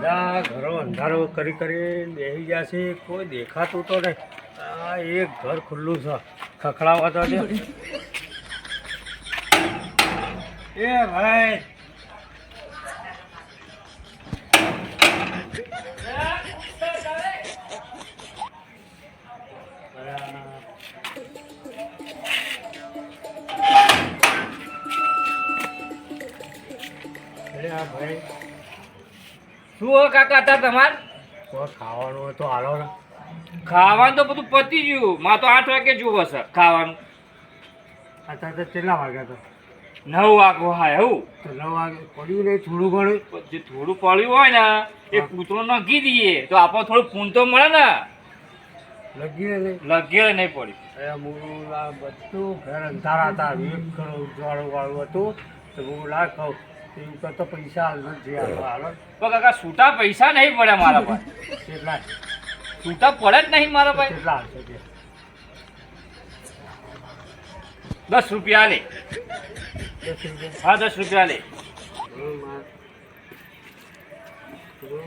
બધા ઘરો અંધારો કરી કરી બેસી ગયા છે. કોઈ દેખાતું તો નહીં. આ એક ઘર ખુલ્લું છે. ખખડાવા તો એ ભાઈ. ભાઈ. શું હો કાકા હતા તમાર? ખાવાનું હોય તો હાલો ને. ખાવાનું તો બધું પતી ગયું. માં તો આઠ વાગે જુઓ સર ખાવાનું. અત્યારે તો કેટલા વાગ્યા તો નવ વાગો હા એવું તો નવ વાગે પડ્યું નહીં થોડું ઘણું. જે થોડું પડ્યું હોય ને એ કૂતરો નાખી દઈએ. તો આપણને થોડું ફૂન તો મળે ને. લગીએ નહીં. લગીએ નહીં પડ્યું. અરે હું બધું ઘર અંધારા હતા. વિવેક ઘર ઉજવાળું વાળું હતું. તો હું લાખ એવું કરતો પૈસા હાલો કાકા છૂટા પૈસા નહીં પડે મારા પાસે. કેટલા? છૂટા પડે જ નહીં મારા પાસે. કેટલા કે દસ રૂપિયા લે. હા દસ રૂપિયા લે.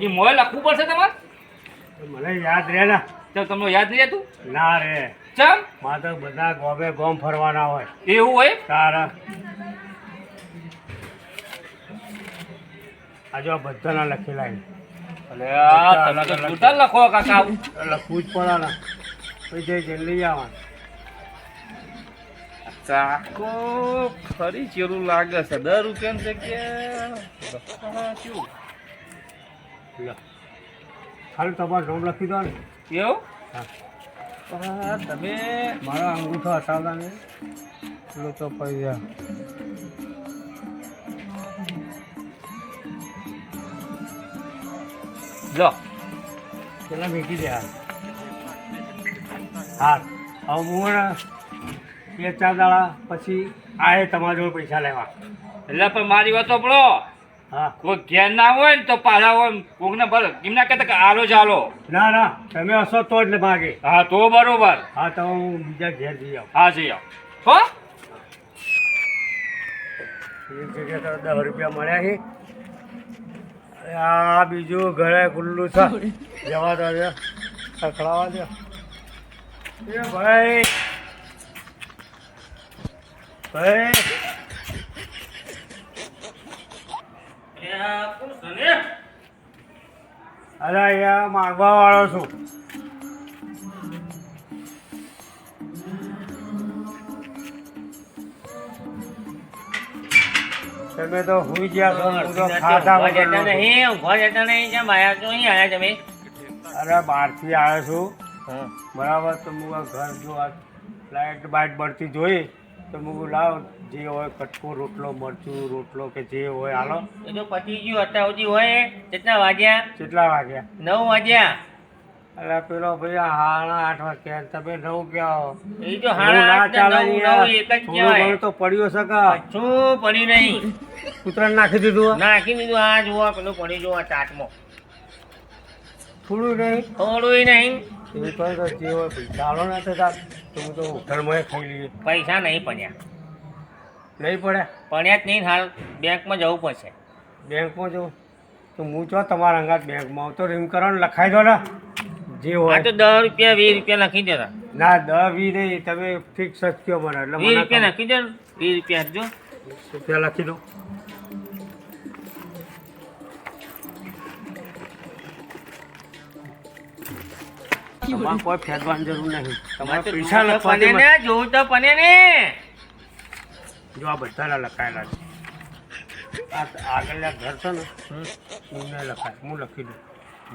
એ મોબાઈલ લખવું પડશે તમારે? મને યાદ રહે ને. તો તમને યાદ નહીં રહેતું ના રે ચમ? માં તો બધા ગોમે ગોમ ફરવાના હોય. એવું હોય તારા આ જો આ બધાના લખેલા. અલે તમે તો છૂટા લખો કાકા. લખવું જ પડે ને. જઈ લઈ આવવાનું. ચાકો ફરી ચેરું લાગે છે. દર રૂપિયાની જગ્યા કેવું ખાલી તમારું નામ લખી દો ને. કેવું તમે મારા અંગૂઠો હટાવતા ને લોકો પૈસા જો પેલા મૂકી દે હાલ. હા હવે હું બે ચાર દાડા પછી આએ તમારા જોડે પૈસા લેવા. એટલે પણ મારી વાતો પડો હા. કોઈ ઘેર ના હોય ને તો પાછા હોય કોકને ભલે. એમના કહેતા કે આલો ચાલો ના ના. તમે હશો તો જ માગે. હા તો બરોબર. હા તો હું બીજા ઘેર જઈ આવું. હા જઈ આવું. હો? એક જગ્યા દસ રૂપિયા મળ્યા છે. આ બીજું ઘરે ખુલ્લું છે જવા દો સખડાવા દો. એ ભાઈ. ભાઈ. અરે અહીંયા માગવા વાળો છું. તમે તો હુઈ ગયા છો હું તો ખાધા વગરનો છું. અરે બહારથી આવ્યો છું. બરાબર તો હું આ ઘર જો આ લાઇટ બાઇટ બળતી જોઈ તો હું લાવ જે હોય કટકો રોટલો મરચું રોટલો કે જે હોય હાલો. કેટલા વાગ્યા? નવ વાગ્યા. અરે પેલો ભાઈ હાણા આઠ વાગ્યા તમે નવ ક્યાં? એ તો હાડા ના ચાલે યાર. તો પડ્યો સકા શું પડી નહીં. કૂતરાને નાખી દીધું નાખી દીધું આ જુઓ પેલું પડી આ ચાટમાં. થોડું નહીં? થોડું નહીં. કહે તો જે હોય પૈસા હાલો ના થતા તો હું તો હોટલમાં ખાઈ લઈએ. પૈસા નહીં પડ્યા. નહીં પડે પડ્યા જ નહીં હાલ. બેંકમાં જવું પડશે. બેંકમાં જવું? તો હું છો તમારા અંગાત બેંકમાં તો રીમ કરો લખાઈ દો ને. જે આ હોય તો દસ રૂપિયા વીસ રૂપિયા લખી દેતા. ના દસ વી નહીં તમે ફિક્સ જ કયો મને એટલે વીસ રૂપિયા લખી દો વીસ રૂપિયા આપજો. રૂપિયા લખી દો. તમારે કોઈ ફેરવાની જરૂર નહીં. તમારે પૈસા લખવાની ને જોવું તો પને ને જો આ બધાના લખાયેલા છે. આ આગળના ઘર છે ને એમને લખાય હું લખી દઉં.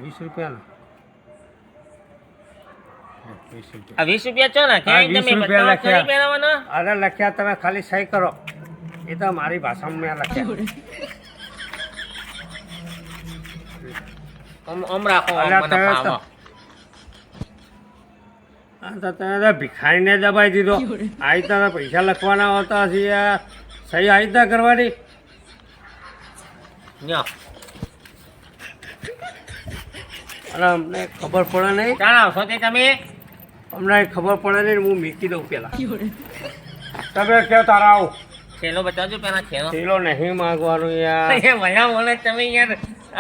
વીસ રૂપિયાના. વીસ આ વીસ રૂપિયા છો ને? ક્યાંય 20 તમે રૂપિયા લખ્યા. અરે લખ્યા તમે ખાલી સહી કરો. એ તો મારી ભાષામાં મેં લખ્યા. ઓમ આમ રાખો અલ્યા, તો- ફાવો. તો ભિખારીને દબાઈ દીધો. આવી રીતના પૈસા લખવાના હોતા છીએ. સહી આવી રીતના કરવાની. અને અમને ખબર પડે નહીં. ચાલ આવશો તે તમે. અમને ખબર પડે નહીં હું મેકી દઉં પેલા. તમે કે તારા આવો. છેલ્લો બતાવજો પેલા છેલ્લો. થેલો નહીં માગવાનો યાર. એ મજા બોલે તમે યાર.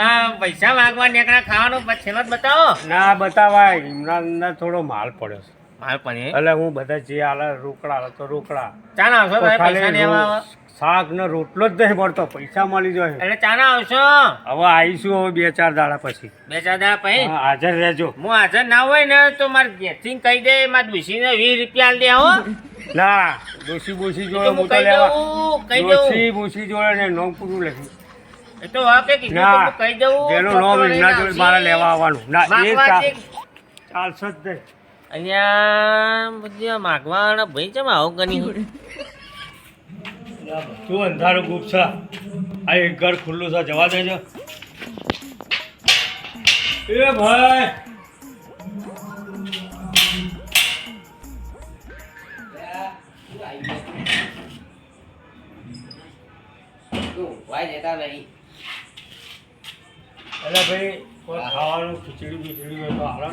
આ પૈસા માગવા નીકળ્યા ખાવાનું છેલ્લો જ બતાવો. ના બતાવાય. ઇમરાન થોડો માલ પડ્યો છે. માલ પણ એટલે હું બધા જે આલે રોકડા આલે તો રોકડા. ચાના આવશો ભાઈ પૈસા ને એવા શાક ને રોટલો જ નહીં મળતો પૈસા મળી જાય. એટલે ચાના આવશો? હવે આવીશું હવે બે ચાર દાડા પછી. બે ચાર દાડા પછી? હાજર રહેજો. હું હાજર ના હોય ને તો મારે ગેસિંગ કહી દે મારે ડુસીને વીસ રૂપિયા દે હો. ના ડોસી બોસી જોડે મોટા લેવા. ડોસી બોસી જોડે ને નોમ પૂરું લખ્યું. એ તો હા કે કીધું કહી દઉં એનો નોમ એમના જોડે મારા લેવા આવવાનું. ના એ ચાલશે જ નહીં. અહીંયા બધી માગવાના ભાઈ છે આવું કરી તું અંધારું ગુપ છે. આ એક ઘર ખુલ્લું છે જવા દેજો. એ ભાઈ! અરે ભાઈ કોઈ ખાવાનું ખીચડી બીચડી હોય તો હાલો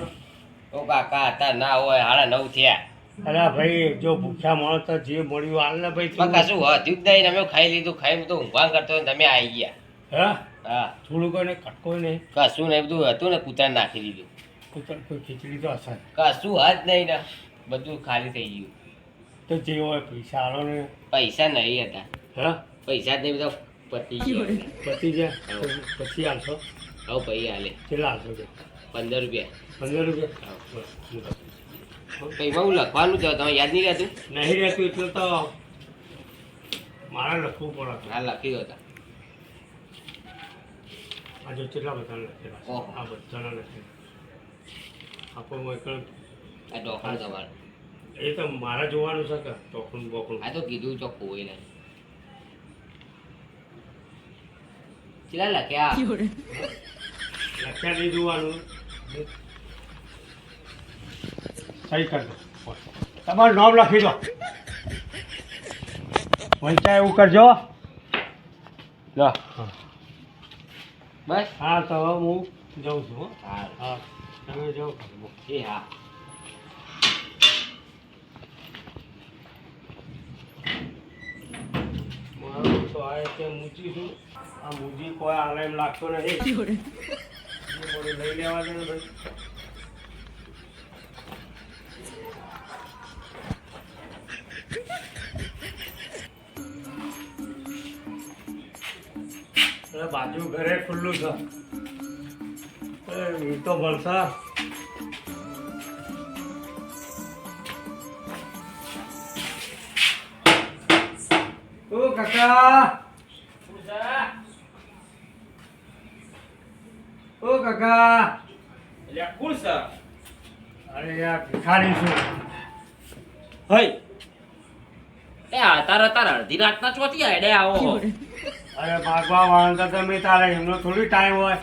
ઓ કાકા હતા ના હોય હાડા નવ થયા. અરે ભાઈ જો ભૂખ્યા માણસ જે મળ્યું હાલ ને ભાઈ કશું હતું જ નહીં અમે ખાઈ લીધું ખાઈ તો ઊંઘવા કરતો ને તમે આવી ગયા. હે? હા. થોડું કોઈ ને કટકો નહીં કશું નહીં બધું હતું ને કૂતરા નાખી દીધું. કોઈ ખીચડી તો અસર કશું હાથ નહીં ને બધું ખાલી થઈ ગયું. તો જે હોય પૈસા હાલો ને. પૈસા નહીં હતા. હે? પૈસા નહીં બધા પતી ગયો. પતી જાય પછી હાલશો? હવે પૈ હાલે. કેટલા હાલશો? પંદર રૂપિયા. પંદર રૂપિયા? કઈ બહુ લખવાનું છે? તમે યાદ નહીં રહેતું નહીં રહેતું એટલે તો મારે લખવું પડે હા લખી દો તા. આ જો કેટલા બધા લખેલા આ બધાના લખેલા આપણું એકણ આ ડોક્ટર તમારે. એ તો મારા જોવાનું છે કે ટોકનું બોકનું આ તો કીધું ચોખ્ખું હોય ને કેટલા લખ્યા? લખ્યા નહીં જોવાનું. સહી કરજો. તમારું નામ લખી દો. વંચા એવું કરજો. બસ. હા તો હું જાઉં છું હા. હા. તમે જાઓ. એ હા. મારું તો આ એટલે મૂચી છું. આ મૂજી કોઈ આલે એમ લાગતો નથી. બાજુ ઘરે ખુલ્લું છે. એ તો ભણશે ઓ કાકા. ઓ કાકા. એટલે કોણ છે? અરે યાર ભિખારી છું. હઈ. એ આ તારા તારા અડધી રાતના ચોથી આડે આવો. અરે ભાગવા વાળા તમે તારે એમનો થોડી ટાઈમ હોય.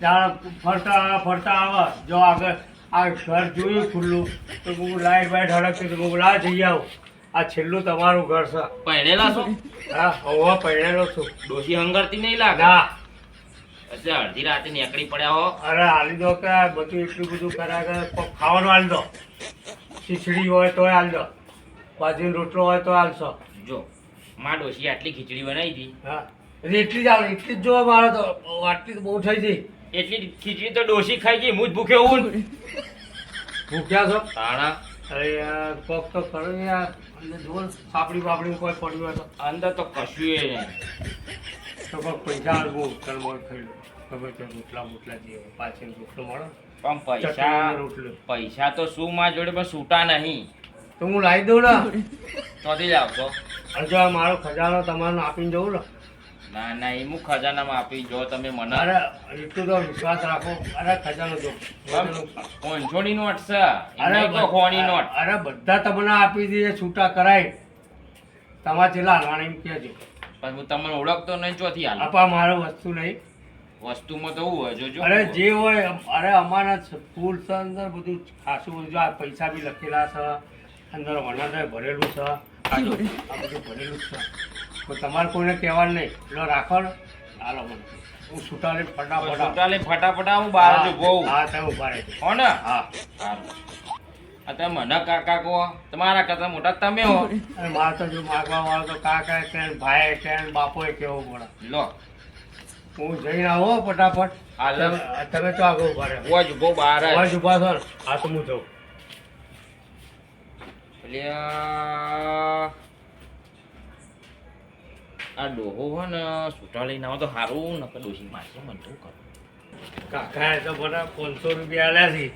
ત્યારે ફરતા ફરતા આવે. જો આગળ આ ઘર જોયું ખુલ્લું તો હું લાઈટ બાઈટ હડકતી તો હું લા જઈ આવું આ છેલ્લું તમારું ઘર છે. પહેરેલા છો? હા હવે પહેરેલો છું. ડોસી હંગરતી નહીં લાગે? ના. એટલે અડધી રાતે નીકળી પડ્યા હો. અરે હાલી દો કે બધું એટલું બધું કર્યા કરે. ખાવાનું આલી દો. ખીચડી હોય તોય આલી દો. બાજરીનો રોટલો હોય તો આલશો જો માં ડોશી આટલી ખીચડી બનાવી હતી. હા. એટલે એટલી જ આવે એટલી જ જોવા મારે તો. આટલી તો બહુ થઈ ગઈ. એટલી ખીચડી તો ડોશી ખાઈ ગઈ હું જ ભૂખ્યો હું ભૂખ્યા છો? તાણા. અરે યાર કોક તો કરો યાર. અંદર જુઓ સાપડી બાપડી કોઈ પડ્યું હોય તો. અંદર તો કશું એ નહીં. તો પૈસા ચાલ મોર ખાઈ ખબર છે રોટલા બોટલા જે પાછળ રોટલો મળો. પણ પૈસા રોટલો. પૈસા તો શું માં જોડે પણ છૂટા નહીં. તો હું લાવી દઉં ને તોથી જ આવશો હજુ મારો ખજાનો તમારો આપીને જવું ને ના ના એ હું ખજાનામાં આપી જો તમે મને અરે એટલું તો વિશ્વાસ રાખો. અરે ખજાનો જો. પાંચસોની નોટ છે. અરે તો ખોની નોટ. અરે બધા તમને આપી દઈએ છૂટા કરાય. તમારે છેલ્લા હાલવાના એમ કહેજો. પણ હું તમને ઓળખતો નહીં ચોથી હાલ. આપા મારો વસ્તુ નહીં વસ્તુમાં તો હોય જોજો અરે જે હોય અરે અમારા ફૂલ છે અંદર બધું ખાસું બધું. આ પૈસા બી લખેલા છે અંદર વણાદાય ભરેલું છે. આ બધું ભરેલું છે. તો તમારે કોઈને કહેવાનું નહીં. એટલે રાખો ને. હાલો મને હું સુટાલે ફટાફટ સુટાલે ફટાફટ હું બહાર જો બહુ. હા તમે ઊભા રહેજો. હો ને? હા. સારું. તમે મને કાકા કહો? તમારા કરતા મોટા તમે હો. મારે તો જો માગવા વાળો તો કાકા કે ભાઈ કે બાપોએ કેવું પડે. લો. હું જઈને આવો ફટાફટ. હાલ તમે- તો આગળ ઊભા હું ઓજ ઊભો બહાર જ. અવાજ ઊભા સર ને. હા તો હું જાઉં. આ ડોહો હો ને છૂટા લઈને આવો તો સારું નકર ડોસી મારશે મને તો કરું કાકાએ તો બધા પાંચસો રૂપિયા આલ્યા છે.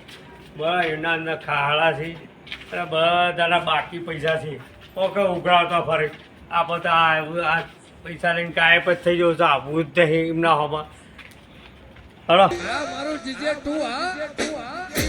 બસ એના અંદર ખાડા છે. અને બધાના બાકી પૈસા છે. ઓકે, ઉઘરાવતા ફરી. આ બધા આ પૈસા લઈને કાંઈ જ થઈ જવું છે. આવું જ નહીં એમના હોમાં. હલો. મારું જીજે તું તું હા?